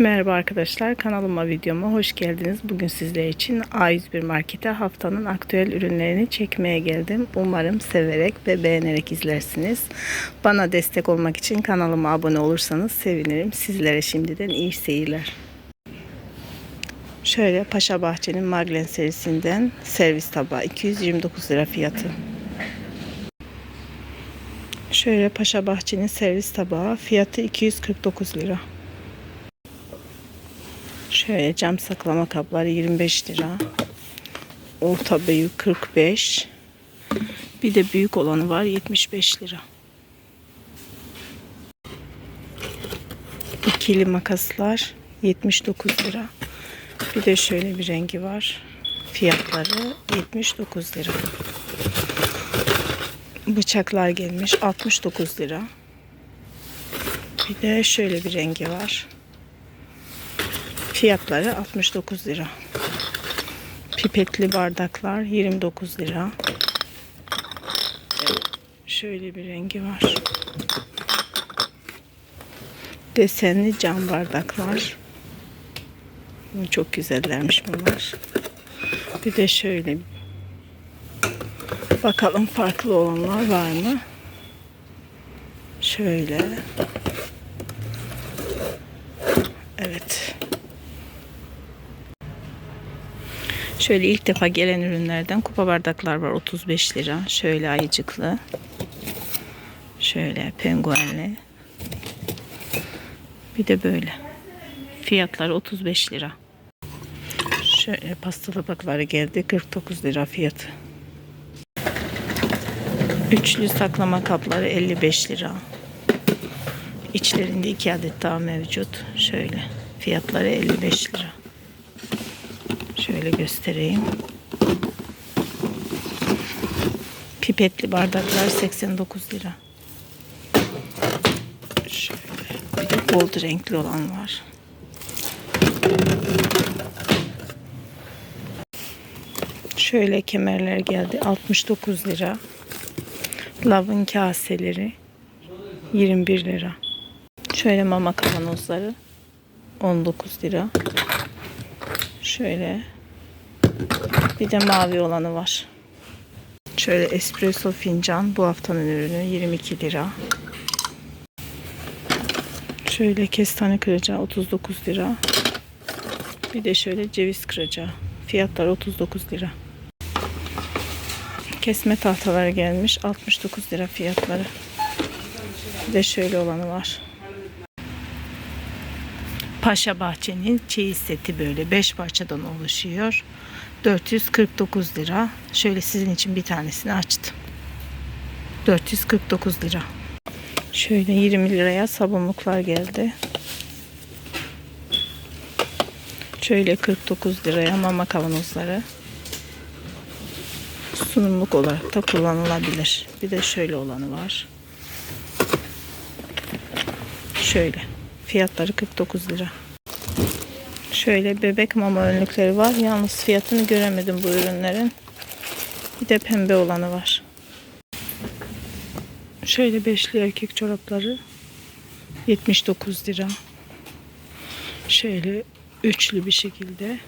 Merhaba arkadaşlar kanalıma videoma hoş geldiniz. Bugün sizler için A101 Market'e haftanın aktüel ürünlerini çekmeye geldim. Umarım severek ve beğenerek izlersiniz. Bana destek olmak için kanalıma abone olursanız sevinirim. Sizlere şimdiden iyi seyirler. Şöyle Paşa Bahçe'nin Maglen serisinden servis tabağı 229 lira fiyatı. Şöyle Paşa Bahçe'nin servis tabağı fiyatı 249 lira. Şöyle cam saklama kapları 25 lira. Orta büyük 45. Bir de büyük olanı var 75 lira. İkili makaslar 79 lira. Bir de şöyle bir rengi var. Fiyatları 79 lira. Bıçaklar gelmiş 69 lira. Bir de şöyle bir rengi var. Fiyatları 69 lira. Pipetli bardaklar 29 lira. Şöyle bir rengi var. Desenli cam bardaklar. Çok güzellermiş bunlar. Bir de şöyle bakalım farklı olanlar var mı? Şöyle. Evet. Şöyle ilk defa gelen ürünlerden kupa bardaklar var 35 lira. Şöyle ayıcıklı. Şöyle penguenli. Bir de böyle. Fiyatları 35 lira. Şöyle pasta tabakları geldi 49 lira fiyatı. Üçlü saklama kapları 55 lira. İçlerinde iki adet daha mevcut. Şöyle fiyatları 55 lira. Şöyle göstereyim. Pipetli bardaklar 89 lira. Şöyle bir de gold renkli olan var. Şöyle kemerler geldi 69 lira. Lavın kaseleri 21 lira. Şöyle mama kavanozları 19 lira. Şöyle bir de mavi olanı var. Şöyle espresso fincan bu haftanın ürünü 22 lira. Şöyle kestane kıracağı 39 lira. Bir de şöyle ceviz kıracağı. Fiyatlar 39 lira. Kesme tahtaları gelmiş 69 lira fiyatları. Bir de şöyle olanı var. Paşa Bahçe'nin çeyiz seti böyle 5 parçadan oluşuyor. 449 lira. Şöyle sizin için bir tanesini açtım. 449 lira. Şöyle 20 liraya sabunluklar geldi. Şöyle 49 liraya mama kavanozları. Sunumluk olarak da kullanılabilir. Bir de şöyle olanı var. Şöyle. Fiyatları 49 lira. Şöyle bebek mama önlükleri var. Yalnız fiyatını göremedim bu ürünlerin. Bir de pembe olanı var. Şöyle beşli erkek çorapları 79 lira. Şöyle üçlü bir şekilde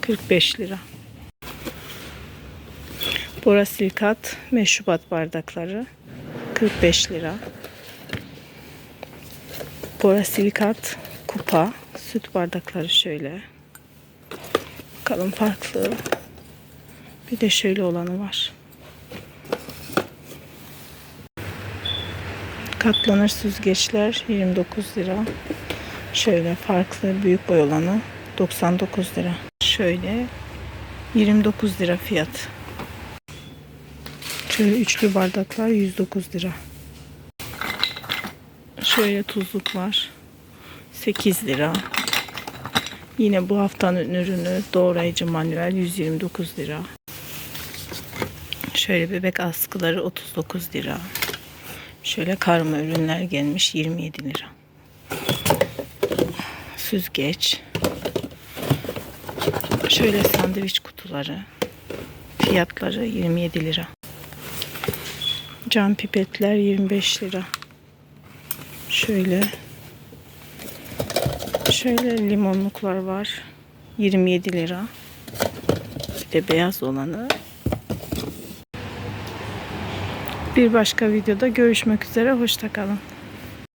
45 lira. Borasilikat meşrubat bardakları 45 lira. Borasilikat kupa süt bardakları şöyle. Bakalım farklı. Bir de şöyle olanı var. Katlanır süzgeçler 29 lira. Şöyle farklı büyük boy olanı 99 lira. Şöyle 29 lira fiyat. Şöyle üçlü bardaklar 109 lira. Şöyle tuzluk var. 8 lira. Yine bu haftanın ürünü doğrayıcı manuel 129 lira. Şöyle bebek askıları 39 lira. Şöyle karma ürünler gelmiş 27 lira. Süzgeç. Şöyle sandviç kutuları. Fiyatları 27 lira. Cam pipetler 25 lira. Şöyle Şöyle limonluklar var. 27 lira. Bir de beyaz olanı. Bir başka videoda görüşmek üzere. Hoşçakalın.